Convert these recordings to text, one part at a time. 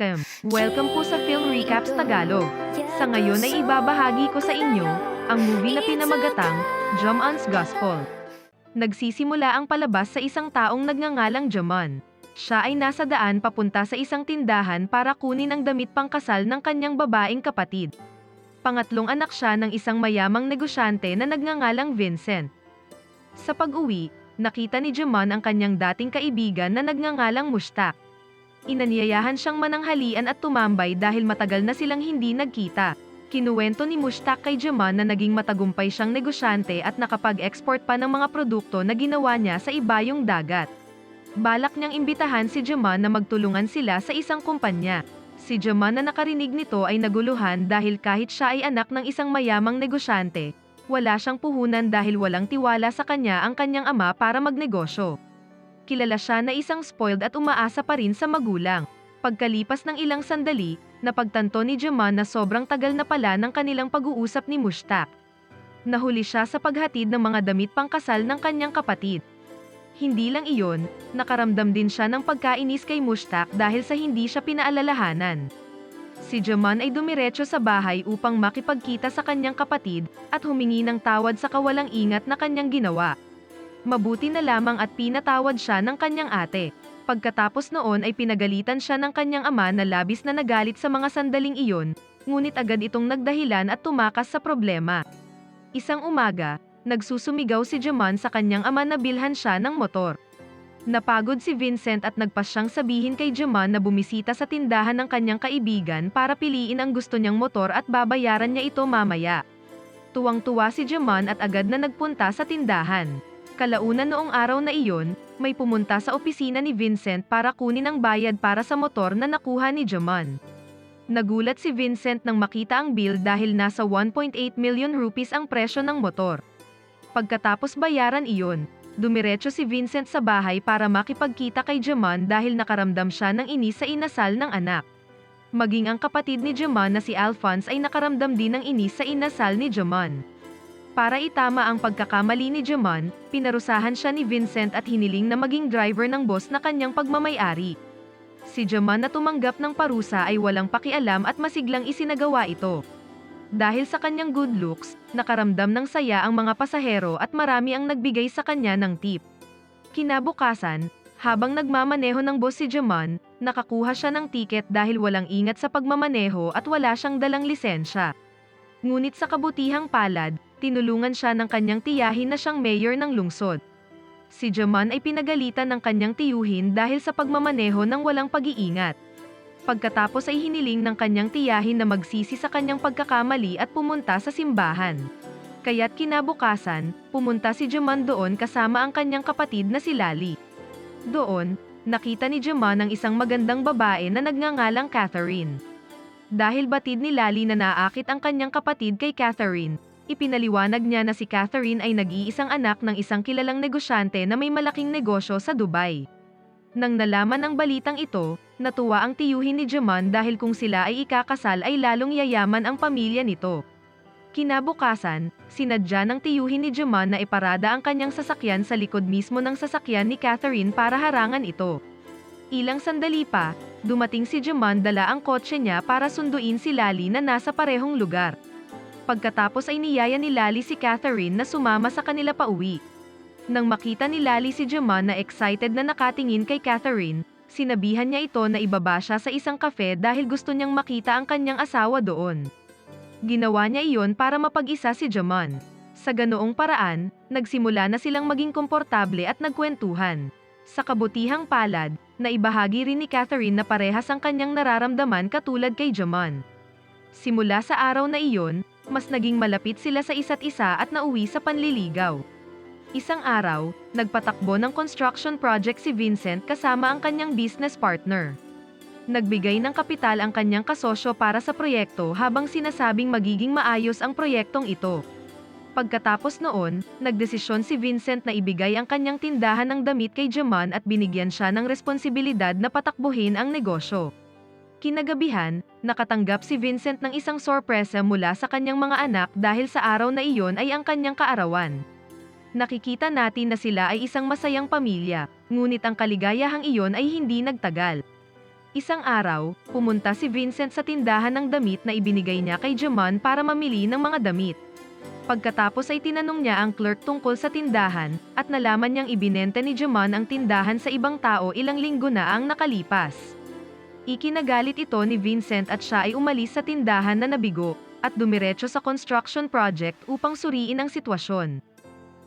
Welcome! Welcome po sa Film Recaps Tagalog. Sa ngayon ay ibabahagi ko sa inyo ang movie na pinamagatang Jomon's Gospel. Nagsisimula ang palabas sa isang taong nagngangalang Jomon. Siya ay nasa daan papunta sa isang tindahan para kunin ang damit pangkasal ng kanyang babaeng kapatid. Pangatlong anak siya ng isang mayamang negosyante na nagngangalang Vincent. Sa pag-uwi, nakita ni Jomon ang kanyang dating kaibigan na nagngangalang Mustak. Inanyayahan siyang mananghalian at tumambay dahil matagal na silang hindi nagkita. Kinuwento ni Mustak kay Jaman na naging matagumpay siyang negosyante at nakapag-export pa ng mga produkto na ginawa niya sa ibayong dagat. Balak niyang imbitahan si Jaman na magtulungan sila sa isang kumpanya. Si Jaman na nakarinig nito ay naguluhan dahil kahit siya ay anak ng isang mayamang negosyante, wala siyang puhunan dahil walang tiwala sa kanya ang kanyang ama para magnegosyo kilala siya na isang spoiled at umaasa pa rin sa magulang. Pagkalipas ng ilang sandali, napagtanto ni Jaman na sobrang tagal na pala ng kanilang pag-uusap ni Mustak. Nahuli siya sa paghatid ng mga damit pangkasal ng kanyang kapatid. Hindi lang iyon, nakaramdam din siya ng pagkainis kay Mustak dahil sa hindi siya pinaalalahanan. Si Jaman ay dumiretso sa bahay upang makipagkita sa kanyang kapatid at humingi ng tawad sa kawalang ingat na kanyang ginawa. Mabuti na lamang at pinatawad siya ng kanyang ate. Pagkatapos noon ay pinagalitan siya ng kanyang ama na labis na nagalit sa mga sandaling iyon, ngunit agad itong nagdahilan at tumakas sa problema. Isang umaga, nagsusumigaw si Jaman sa kanyang ama na bilhan siya ng motor. Napagod si Vincent at nagpasyang sabihin kay Jaman na bumisita sa tindahan ng kanyang kaibigan para piliin ang gusto niyang motor at babayaran niya ito mamaya. Tuwang-tuwa si Jaman at agad na nagpunta sa tindahan. Kalaunan noong araw na iyon, may pumunta sa opisina ni Vincent para kunin ang bayad para sa motor na nakuha ni Jaman. Nagulat si Vincent nang makita ang bill dahil nasa 1.8 million rupees ang presyo ng motor. Pagkatapos bayaran iyon, dumiretso si Vincent sa bahay para makipagkita kay Jaman dahil nakaramdam siya ng inis sa inasal ng anak. Maging ang kapatid ni Jaman na si Alphonse ay nakaramdam din ng inis sa inasal ni Jaman. Para itama ang pagkakamali ni Jaman, pinarusahan siya ni Vincent at hiniling na maging driver ng boss na kanyang pagmamayari. Si Jaman na tumanggap ng parusa ay walang pakialam at masiglang isinagawa ito. Dahil sa kanyang good looks, nakaramdam ng saya ang mga pasahero at marami ang nagbigay sa kanya ng tip. Kinabukasan, habang nagmamaneho ng boss si Jaman, nakakuha siya ng tiket dahil walang ingat sa pagmamaneho at wala siyang dalang lisensya. Ngunit sa kabutihang palad, tinulungan siya ng kanyang tiyahin na siyang mayor ng lungsod. Si Jaman ay pinagalitan ng kanyang tiyuhin dahil sa pagmamaneho ng walang pag-iingat. Pagkatapos ay hiniling ng kanyang tiyahin na magsisi sa kanyang pagkakamali at pumunta sa simbahan. Kaya't kinabukasan, pumunta si Jaman doon kasama ang kanyang kapatid na si Lali. Doon, nakita ni Jaman ang isang magandang babae na nagngangalang Catherine. Dahil batid ni Lali na naakit ang kanyang kapatid kay Catherine, ipinaliwanag niya na si Catherine ay nag-iisang anak ng isang kilalang negosyante na may malaking negosyo sa Dubai. Nang nalaman ang balitang ito, natuwa ang tiyuhin ni Jaman dahil kung sila ay ikakasal ay lalong yayaman ang pamilya nito. Kinabukasan, sinadya ng tiyuhin ni Jaman na iparada ang kanyang sasakyan sa likod mismo ng sasakyan ni Catherine para harangan ito. Ilang sandali pa, dumating si Jaman dala ang kotse niya para sunduin si Lali na nasa parehong lugar. Pagkatapos ay niyaya ni Lali si Catherine na sumama sa kanila pauwi. Nang makita ni Lali si Jaman na excited na nakatingin kay Catherine, sinabihan niya ito na ibaba siya sa isang kafe dahil gusto niyang makita ang kanyang asawa doon. Ginawa niya iyon para mapag-isa si Jaman. Sa ganoong paraan, nagsimula na silang maging komportable at nagkwentuhan. Sa kabutihang palad, naibahagi rin ni Catherine na parehas ang kanyang nararamdaman katulad kay Jaman. Simula sa araw na iyon, mas naging malapit sila sa isa't isa at nauwi sa panliligaw. Isang araw, nagpatakbo ng construction project si Vincent kasama ang kanyang business partner. Nagbigay ng kapital ang kanyang kasosyo para sa proyekto habang sinasabing magiging maayos ang proyektong ito. Pagkatapos noon, nagdesisyon si Vincent na ibigay ang kanyang tindahan ng damit kay Jaman at binigyan siya ng responsibilidad na patakbuhin ang negosyo. Kinagabihan, nakatanggap si Vincent ng isang sorpresa mula sa kanyang mga anak dahil sa araw na iyon ay ang kanyang kaarawan. Nakikita natin na sila ay isang masayang pamilya, ngunit ang kaligayahang iyon ay hindi nagtagal. Isang araw, pumunta si Vincent sa tindahan ng damit na ibinigay niya kay Jaman para mamili ng mga damit. Pagkatapos ay tinanong niya ang clerk tungkol sa tindahan, at nalaman niyang ibinenta ni Jaman ang tindahan sa ibang tao ilang linggo na ang nakalipas. Ikinagalit ito ni Vincent at siya ay umalis sa tindahan na nabigo, at dumiretso sa construction project upang suriin ang sitwasyon.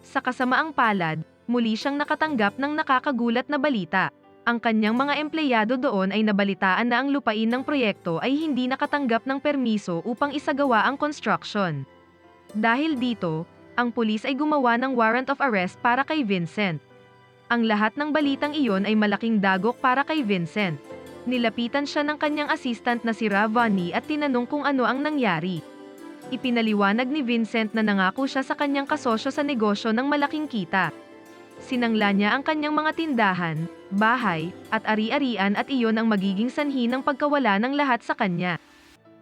Sa kasamaang palad, muli siyang nakatanggap ng nakakagulat na balita. Ang kanyang mga empleyado doon ay nabalitaan na ang lupain ng proyekto ay hindi nakatanggap ng permiso upang isagawa ang construction. Dahil dito, ang pulis ay gumawa ng warrant of arrest para kay Vincent. Ang lahat ng balitang iyon ay malaking dagok para kay Vincent. Nilapitan siya ng kanyang assistant na si Ravani at tinanong kung ano ang nangyari. Ipinaliwanag ni Vincent na nangako siya sa kanyang kasosyo sa negosyo ng malaking kita. Sinangla niya ang kanyang mga tindahan, bahay, at ari-arian at iyon ang magiging sanhi ng pagkawala ng lahat sa kanya.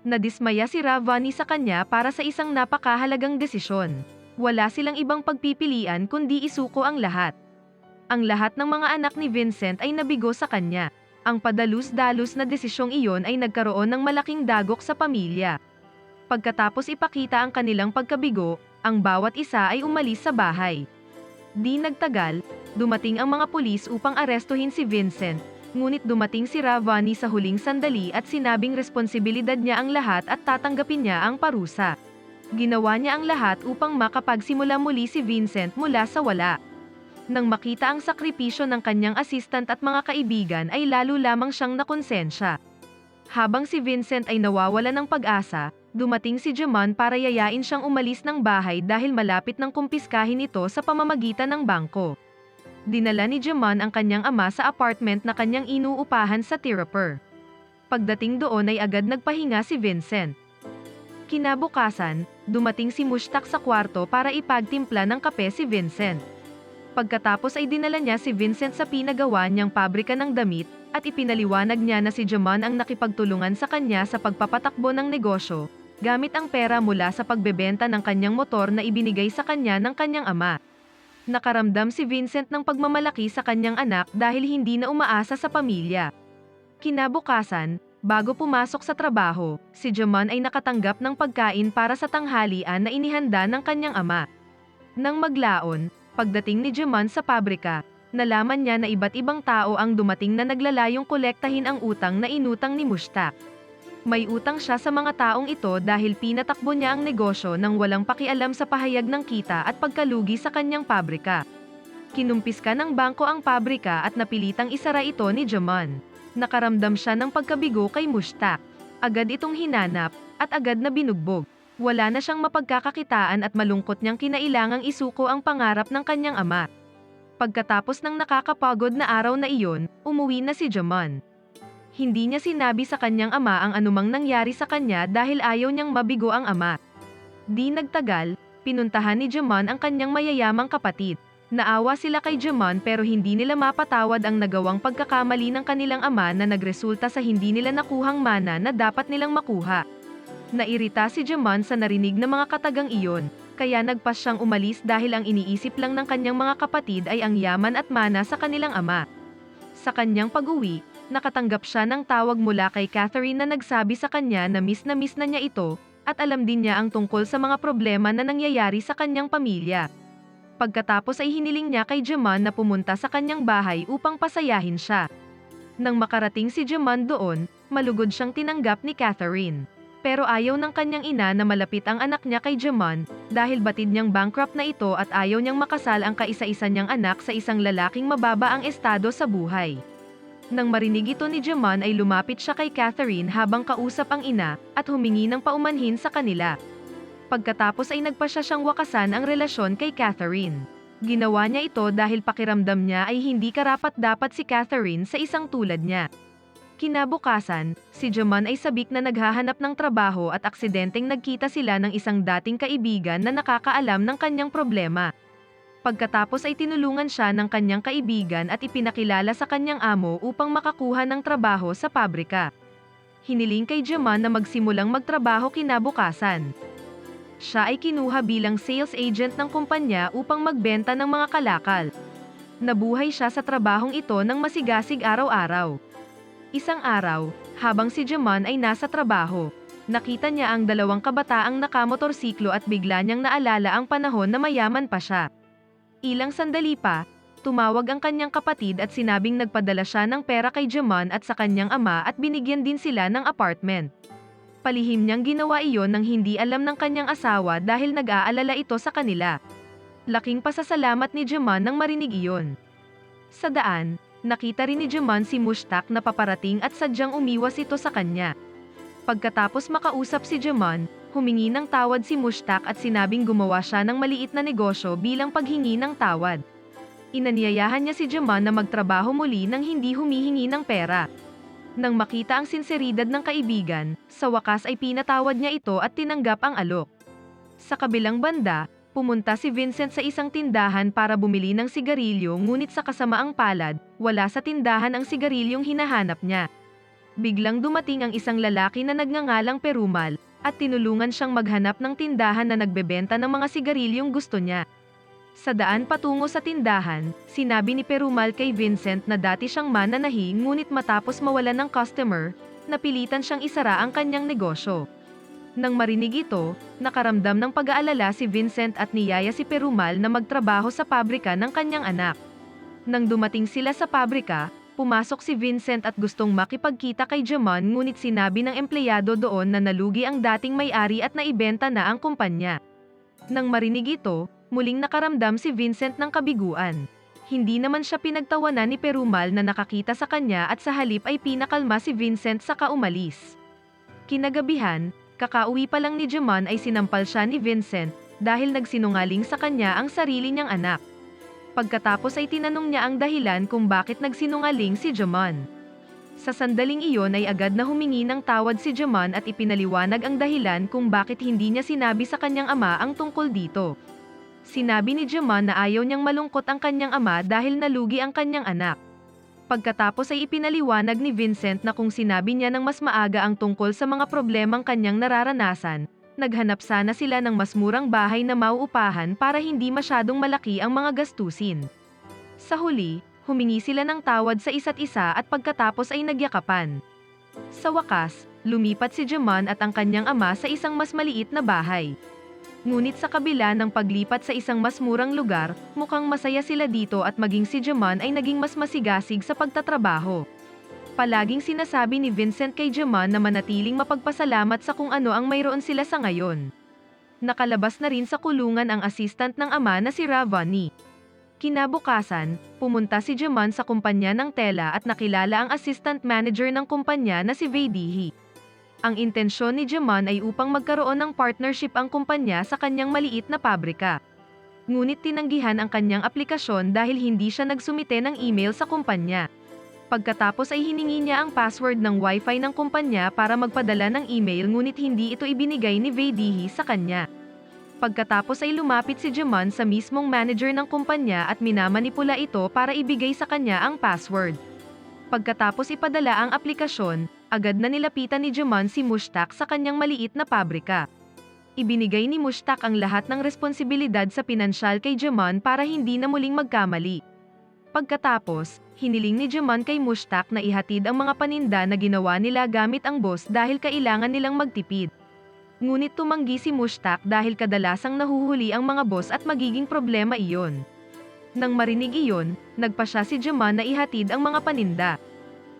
Nadismaya si Ravani sa kanya para sa isang napakahalagang desisyon. Wala silang ibang pagpipilian kundi isuko ang lahat. Ang lahat ng mga anak ni Vincent ay nabigo sa kanya. Ang padalus-dalus na desisyong iyon ay nagkaroon ng malaking dagok sa pamilya. Pagkatapos ipakita ang kanilang pagkabigo, ang bawat isa ay umalis sa bahay. Di nagtagal, dumating ang mga pulis upang arestuhin si Vincent, ngunit dumating si Ravani sa huling sandali at sinabing responsibilidad niya ang lahat at tatanggapin niya ang parusa. Ginawa niya ang lahat upang makapagsimula muli si Vincent mula sa wala. Nang makita ang sakripisyo ng kanyang assistant at mga kaibigan ay lalo lamang siyang nakonsensya. Habang si Vincent ay nawawala ng pag-asa, dumating si Jaman para yayain siyang umalis ng bahay dahil malapit ng kumpiskahin ito sa pamamagitan ng bangko. Dinala ni Jaman ang kanyang ama sa apartment na kanyang inuupahan sa Tirapur. Pagdating doon ay agad nagpahinga si Vincent. Kinabukasan, dumating si Mushtaq sa kwarto para ipagtimpla ng kape si Vincent. Pagkatapos ay dinala niya si Vincent sa pinagawa niyang pabrika ng damit, at ipinaliwanag niya na si Jaman ang nakipagtulungan sa kanya sa pagpapatakbo ng negosyo, gamit ang pera mula sa pagbebenta ng kanyang motor na ibinigay sa kanya ng kanyang ama. Nakaramdam si Vincent ng pagmamalaki sa kanyang anak dahil hindi na umaasa sa pamilya. Kinabukasan, bago pumasok sa trabaho, si Jaman ay nakatanggap ng pagkain para sa tanghalian na inihanda ng kanyang ama. Nang maglaon, pagdating ni Jaman sa pabrika, nalaman niya na iba't ibang tao ang dumating na naglalayong kolektahin ang utang na inutang ni Mushtaq. May utang siya sa mga taong ito dahil pinatakbo niya ang negosyo nang walang pakialam sa pahayag ng kita at pagkalugi sa kanyang pabrika. Kinumpiska ng bangko ang pabrika at napilitang isara ito ni Jaman. Nakaramdam siya ng pagkabigo kay Mushtaq. Agad itong hinanap, at agad na binugbog. Wala na siyang mapagkakakitaan at malungkot niyang kinailangang isuko ang pangarap ng kanyang ama. Pagkatapos ng nakakapagod na araw na iyon, umuwi na si Jaman. Hindi niya sinabi sa kanyang ama ang anumang nangyari sa kanya dahil ayaw niyang mabigo ang ama. Di nagtagal, pinuntahan ni Jaman ang kanyang mayayamang kapatid. Naawa sila kay Jaman pero hindi nila mapatawad ang nagawang pagkakamali ng kanilang ama na nagresulta sa hindi nila nakuhang mana na dapat nilang makuha. Nairita si Jaman sa narinig ng mga katagang iyon, kaya nagpas siyang umalis dahil ang iniisip lang ng kanyang mga kapatid ay ang yaman at mana sa kanilang ama. Sa kanyang pag-uwi, nakatanggap siya ng tawag mula kay Catherine na nagsabi sa kanya na miss na miss na niya ito, at alam din niya ang tungkol sa mga problema na nangyayari sa kanyang pamilya. Pagkatapos ay hiniling niya kay Jaman na pumunta sa kanyang bahay upang pasayahin siya. Nang makarating si Jaman doon, malugod siyang tinanggap ni Catherine. Pero ayaw ng kanyang ina na malapit ang anak niya kay Jaman, dahil batid niyang bankrupt na ito at ayaw niyang makasal ang kaisa-isa niyang anak sa isang lalaking mababa ang estado sa buhay. Nang marinig ito ni Jaman ay lumapit siya kay Catherine habang kausap ang ina, at humingi ng paumanhin sa kanila. Pagkatapos ay nagpasya siyang wakasan ang relasyon kay Catherine. Ginawa niya ito dahil pakiramdam niya ay hindi karapat-dapat si Catherine sa isang tulad niya. Kinabukasan, si Jaman ay sabik na naghahanap ng trabaho at aksidenteng nagkita sila ng isang dating kaibigan na nakakaalam ng kanyang problema. Pagkatapos ay tinulungan siya ng kanyang kaibigan at ipinakilala sa kanyang amo upang makakuha ng trabaho sa pabrika. Hiniling kay Jaman na magsimulang magtrabaho kinabukasan. Siya ay kinuha bilang sales agent ng kumpanya upang magbenta ng mga kalakal. Nabuhay siya sa trabahong ito ng masigasig araw-araw. Isang araw, habang si Jaman ay nasa trabaho, nakita niya ang dalawang kabataang nakamotorsiklo at bigla niyang naalala ang panahon na mayaman pa siya. Ilang sandali pa, tumawag ang kanyang kapatid at sinabing nagpadala siya ng pera kay Jaman at sa kanyang ama at binigyan din sila ng apartment. Palihim niyang ginawa iyon nang hindi alam ng kanyang asawa dahil nag-aalala ito sa kanila. Laking pasasalamat ni Jaman nang marinig iyon. Sa daan, nakita rin ni Jaman si Mushtaq na paparating at sadyang umiwas ito sa kanya. Pagkatapos makausap si Jaman, humingi ng tawad si Mushtaq at sinabing gumawa siya ng maliit na negosyo bilang paghingi ng tawad. Inanyayahan niya si Jaman na magtrabaho muli nang hindi humihingi ng pera. Nang makita ang sinseridad ng kaibigan, sa wakas ay pinatawad niya ito at tinanggap ang alok. Sa kabilang banda, pumunta si Vincent sa isang tindahan para bumili ng sigarilyo ngunit sa kasamaang palad, wala sa tindahan ang sigarilyong hinahanap niya. Biglang dumating ang isang lalaki na nagngangalang Perumal, at tinulungan siyang maghanap ng tindahan na nagbebenta ng mga sigarilyong gusto niya. Sa daan patungo sa tindahan, sinabi ni Perumal kay Vincent na dati siyang mananahi ngunit matapos mawalan ng customer, napilitan siyang isara ang kanyang negosyo. Nang marinig ito, nakaramdam ng pag-aalala si Vincent at niyaya si Perumal na magtrabaho sa pabrika ng kanyang anak. Nang dumating sila sa pabrika, pumasok si Vincent at gustong makipagkita kay Jaman ngunit sinabi ng empleyado doon na nalugi ang dating may-ari at naibenta na ang kumpanya. Nang marinig ito, muling nakaramdam si Vincent ng kabiguan. Hindi naman siya pinagtawanan ni Perumal na nakakita sa kanya at sa halip ay pinakalma si Vincent sa kaumalis. Kinagabihan, kakauwi pa lang ni Jaman ay sinampal siya ni Vincent dahil nagsinungaling sa kanya ang sarili niyang anak. Pagkatapos ay tinanong niya ang dahilan kung bakit nagsinungaling si Jaman. Sa sandaling iyon ay agad na humingi ng tawad si Jaman at ipinaliwanag ang dahilan kung bakit hindi niya sinabi sa kanyang ama ang tungkol dito. Sinabi ni Jaman na ayaw niyang malungkot ang kanyang ama dahil nalugi ang kanyang anak. Pagkatapos ay ipinaliwanag ni Vincent na kung sinabi niya ng mas maaga ang tungkol sa mga problemang kanyang nararanasan, naghanap sana sila ng mas murang bahay na mauupahan para hindi masyadong malaki ang mga gastusin. Sa huli, humingi sila ng tawad sa isa't isa at pagkatapos ay nagyakapan. Sa wakas, lumipat si Jaman at ang kanyang ama sa isang mas maliit na bahay. Ngunit sa kabila ng paglipat sa isang mas murang lugar, mukhang masaya sila dito at maging si Jaman ay naging mas masigasig sa pagtatrabaho. Palaging sinasabi ni Vincent kay Jaman na manatiling mapagpasalamat sa kung ano ang mayroon sila sa ngayon. Nakalabas na rin sa kulungan ang assistant ng ama na si Ravani. Kinabukasan, pumunta si Jaman sa kumpanya ng tela at nakilala ang assistant manager ng kumpanya na si Vaidehi. Ang intensyon ni Jaman ay upang magkaroon ng partnership ang kumpanya sa kanyang maliit na pabrika. Ngunit tinanggihan ang kanyang aplikasyon dahil hindi siya nagsumite ng email sa kumpanya. Pagkatapos ay hiningi niya ang password ng wifi ng kumpanya para magpadala ng email ngunit hindi ito ibinigay ni Vaidehi sa kanya. Pagkatapos ay lumapit si Jaman sa mismong manager ng kumpanya at minamanipula ito para ibigay sa kanya ang password. Pagkatapos ipadala ang aplikasyon, agad na nilapitan ni Jaman si Mushtaq sa kanyang maliit na pabrika. Ibinigay ni Mushtaq ang lahat ng responsibilidad sa pinansyal kay Jaman para hindi na muling magkamali. Pagkatapos, hiniling ni Jaman kay Mushtaq na ihatid ang mga paninda na ginawa nila gamit ang boss dahil kailangan nilang magtipid. Ngunit tumanggi si Mushtaq dahil kadalasang nahuhuli ang mga boss at magiging problema iyon. Nang marinig iyon, nagpa siya si Jaman na ihatid ang mga paninda.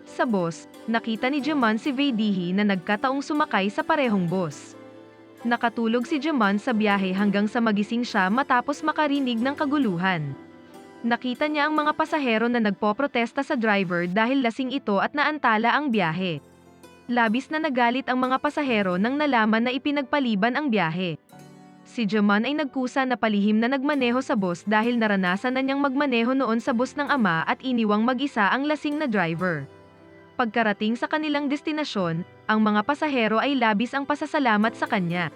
Sa boss, nakita ni Jaman si Vaidehi na nagkataong sumakay sa parehong boss. Nakatulog si Jaman sa biyahe hanggang sa magising siya matapos makarinig ng kaguluhan. Nakita niya ang mga pasahero na nagpoprotesta sa driver dahil lasing ito at naantala ang biyahe. Labis na nagalit ang mga pasahero nang nalaman na ipinagpaliban ang biyahe. Si Jaman ay nagkusa na palihim na nagmaneho sa bus dahil naranasan na niyang magmaneho noon sa bus ng ama at iniwang mag-isa ang lasing na driver. Pagkarating sa kanilang destinasyon, ang mga pasahero ay labis ang pasasalamat sa kanya.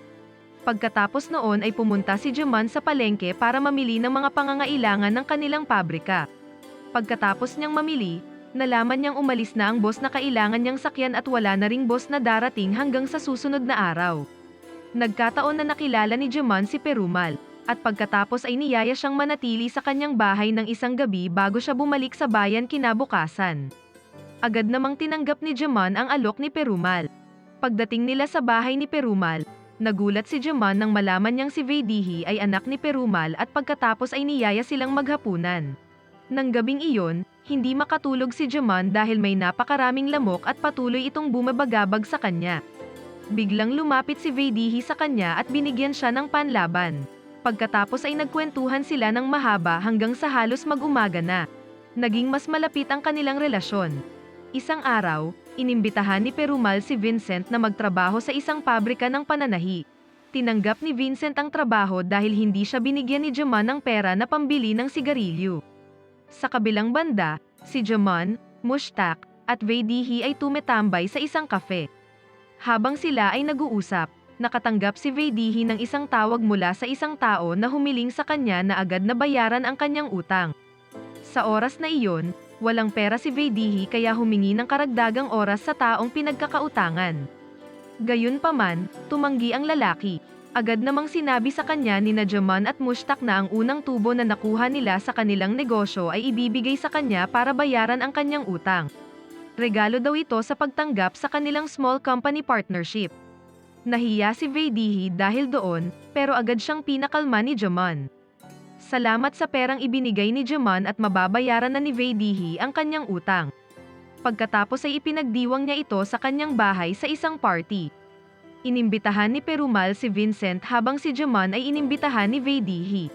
Pagkatapos noon ay pumunta si Jaman sa palengke para mamili ng mga pangangailangan ng kanilang pabrika. Pagkatapos niyang mamili, nalaman niyang umalis na ang boss na kailangan niyang sakyan at wala na ring boss na darating hanggang sa susunod na araw. Nagkataon na nakilala ni Jaman si Perumal, at pagkatapos ay niyaya siyang manatili sa kanyang bahay ng isang gabi bago siya bumalik sa bayan kinabukasan. Agad namang tinanggap ni Jaman ang alok ni Perumal. Pagdating nila sa bahay ni Perumal, nagulat si Jaman nang malaman niyang si Vedihi ay anak ni Perumal at pagkatapos ay niyaya silang maghapunan. Nang gabing iyon, hindi makatulog si Jaman dahil may napakaraming lamok at patuloy itong bumabagabag sa kanya. Biglang lumapit si Vedihi sa kanya at binigyan siya ng panlaban. Pagkatapos ay nagkwentuhan sila ng mahaba hanggang sa halos mag-umaga na. Naging mas malapit ang kanilang relasyon. Isang araw, inimbitahan ni Perumal si Vincent na magtrabaho sa isang pabrika ng pananahi. Tinanggap ni Vincent ang trabaho dahil hindi siya binigyan ni Jaman ng pera na pambili ng sigarilyo. Sa kabilang banda, si Jaman, Mushtaq, at Vedihi ay tumetambay sa isang kafe. Habang sila ay nag-uusap, nakatanggap si Vedihi ng isang tawag mula sa isang tao na humiling sa kanya na agad na bayaran ang kanyang utang. Sa oras na iyon, walang pera si Vedihi kaya humingi ng karagdagang oras sa taong pinagkakautangan. Gayunpaman, tumanggi ang lalaki. Agad namang sinabi sa kanya ni Najaman at Mushtaq na ang unang tubo na nakuha nila sa kanilang negosyo ay ibibigay sa kanya para bayaran ang kanyang utang. Regalo daw ito sa pagtanggap sa kanilang small company partnership. Nahiya si Vedihi dahil doon, pero agad siyang pinakalma ni Jaman. Salamat sa perang ibinigay ni Jaman at mababayaran na ni Vedihi ang kanyang utang. Pagkatapos ay ipinagdiwang niya ito sa kanyang bahay sa isang party. Inimbitahan ni Perumal si Vincent habang si Jaman ay inimbitahan ni Vedihi.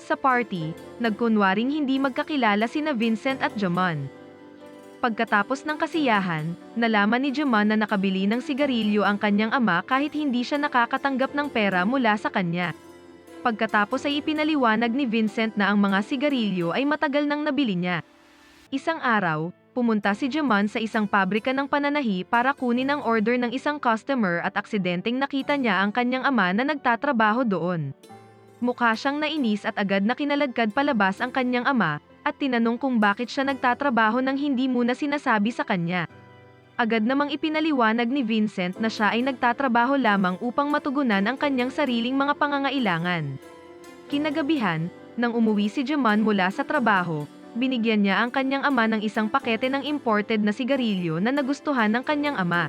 Sa party, nagkunwaring hindi magkakilala sina Vincent at Jaman. Pagkatapos ng kasiyahan, nalaman ni Jaman na nakabili ng sigarilyo ang kanyang ama kahit hindi siya nakakatanggap ng pera mula sa kanya. Pagkatapos ay ipinaliwanag ni Vincent na ang mga sigarilyo ay matagal nang nabili niya. Isang araw, pumunta si Jaman sa isang pabrika ng pananahi para kunin ang order ng isang customer at aksidenteng nakita niya ang kanyang ama na nagtatrabaho doon. Mukha siyang nainis at agad na kinalagkad palabas ang kanyang ama, at tinanong kung bakit siya nagtatrabaho nang hindi muna sinasabi sa kanya. Agad namang ipinaliwanag ni Vincent na siya ay nagtatrabaho lamang upang matugunan ang kanyang sariling mga pangangailangan. Kinagabihan, nang umuwi si Jaman mula sa trabaho, binigyan niya ang kanyang ama ng isang pakete ng imported na sigarilyo na nagustuhan ng kanyang ama.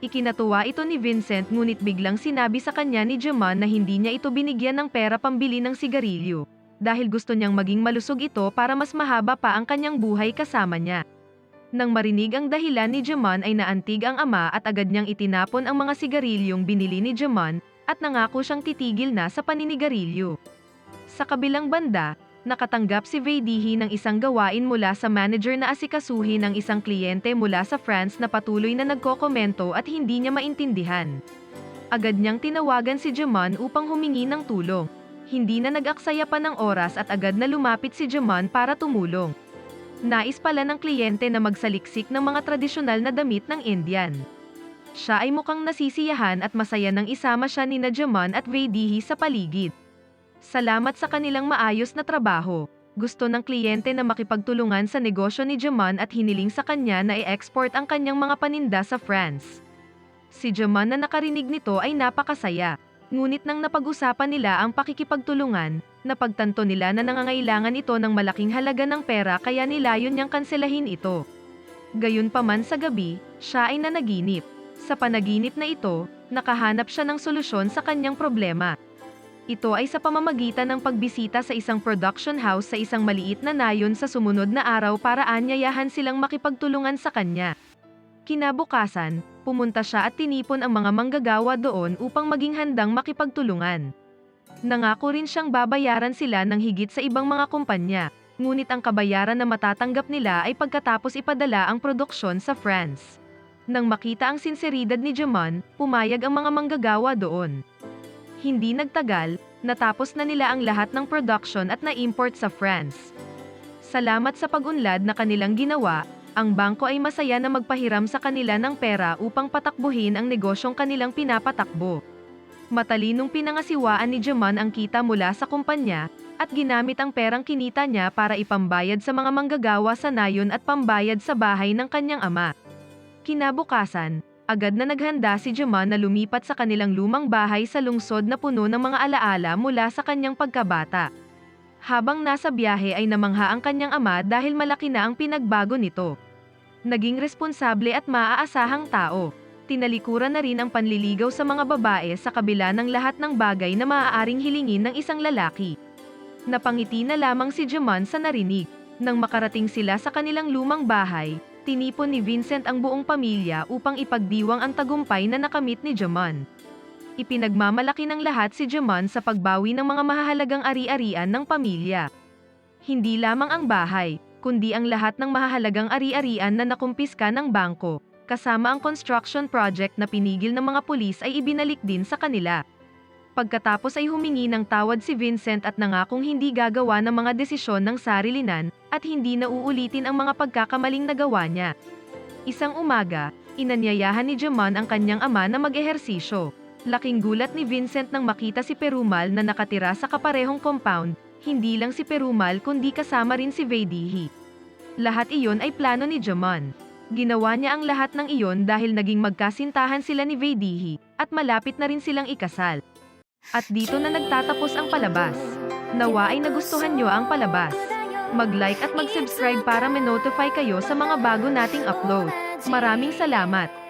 Ikinatuwa ito ni Vincent ngunit biglang sinabi sa kanya ni Jaman na hindi niya ito binigyan ng pera pambili ng sigarilyo dahil gusto niyang maging malusog ito para mas mahaba pa ang kanyang buhay kasama niya. Nang marinig ang dahilan ni Jaman ay naantig ang ama at agad niyang itinapon ang mga sigarilyong binili ni Jaman at nangako siyang titigil na sa paninigarilyo. Sa kabilang banda, nakatanggap si Vedihi ng isang gawain mula sa manager na asikasuhin ng isang kliyente mula sa France na patuloy na nagkokomento at hindi niya maintindihan. Agad niyang tinawagan si Jaman upang humingi ng tulong. Hindi na nag-aksaya pa ng oras at agad na lumapit si Jaman para tumulong. Nais pala ng kliyente na magsaliksik ng mga tradisyonal na damit ng Indian. Siya ay mukhang nasisiyahan at masaya nang isama siya ni Najaman at Vedihi sa paligid. Salamat sa kanilang maayos na trabaho. Gusto ng kliyente na makipagtulungan sa negosyo ni Jaman at hiniling sa kanya na i-export ang kanyang mga paninda sa France. Si Jaman na nakarinig nito ay napakasaya. Ngunit nang napag-usapan nila ang pakikipagtulungan, napagtanto nila na nangangailangan ito ng malaking halaga ng pera kaya nilayon niyang kanselahin ito. Gayunpaman sa gabi, siya ay nanaginip. Sa panaginip na ito, nakahanap siya ng solusyon sa kanyang problema. Ito ay sa pamamagitan ng pagbisita sa isang production house sa isang maliit na nayon sa sumunod na araw para anyayahan silang makipagtulungan sa kanya. Kinabukasan, pumunta siya at tinipon ang mga manggagawa doon upang maging handang makipagtulungan. Nangako rin siyang babayaran sila ng higit sa ibang mga kumpanya, ngunit ang kabayaran na matatanggap nila ay pagkatapos ipadala ang produksyon sa France. Nang makita ang sinseridad ni Jaman, pumayag ang mga manggagawa doon. Hindi nagtagal, natapos na nila ang lahat ng production at na-import sa France. Salamat sa pag-unlad na kanilang ginawa, ang bangko ay masaya na magpahiram sa kanila ng pera upang patakbuhin ang negosyong kanilang pinapatakbo. Matalinong pinangasiwaan ni Jaman ang kita mula sa kumpanya, at ginamit ang perang kinita niya para ipambayad sa mga manggagawa sa nayon at pambayad sa bahay ng kanyang ama. Kinabukasan, agad na naghanda si Jaman na lumipat sa kanilang lumang bahay sa lungsod na puno ng mga alaala mula sa kanyang pagkabata. Habang nasa biyahe ay namangha ang kanyang ama dahil malaki na ang pinagbago nito. Naging responsable at maaasahang tao. Tinalikuran na rin ang panliligaw sa mga babae sa kabila ng lahat ng bagay na maaaring hilingin ng isang lalaki. Napangiti na lamang si Jaman sa narinig. Nang makarating sila sa kanilang lumang bahay, tinipon ni Vincent ang buong pamilya upang ipagdiwang ang tagumpay na nakamit ni Jaman. Ipinagmamalaki ng lahat si Jaman sa pagbawi ng mga mahahalagang ari-arian ng pamilya. Hindi lamang ang bahay, kundi ang lahat ng mahahalagang ari-arian na nakumpiska ng bangko, kasama ang construction project na pinigil ng mga pulis ay ibinalik din sa kanila. Pagkatapos ay humingi ng tawad si Vincent at nangakong hindi gagawa ng mga desisyon ng sarilinan at hindi na uulitin ang mga pagkakamaling nagawa niya. Isang umaga, inanyayahan ni Jaman ang kanyang ama na mag-ehersisyo. Laking gulat ni Vincent nang makita si Perumal na nakatira sa kaparehong compound, hindi lang si Perumal kundi kasama rin si Vaidihi. Lahat iyon ay plano ni Jaman. Ginawa niya ang lahat ng iyon dahil naging magkasintahan sila ni Vaidihi at malapit na rin silang ikasal. At dito na nagtatapos ang palabas. Nawa ay nagustuhan nyo ang palabas. Mag-like at mag-subscribe para ma-notify kayo sa mga bago nating upload. Maraming salamat!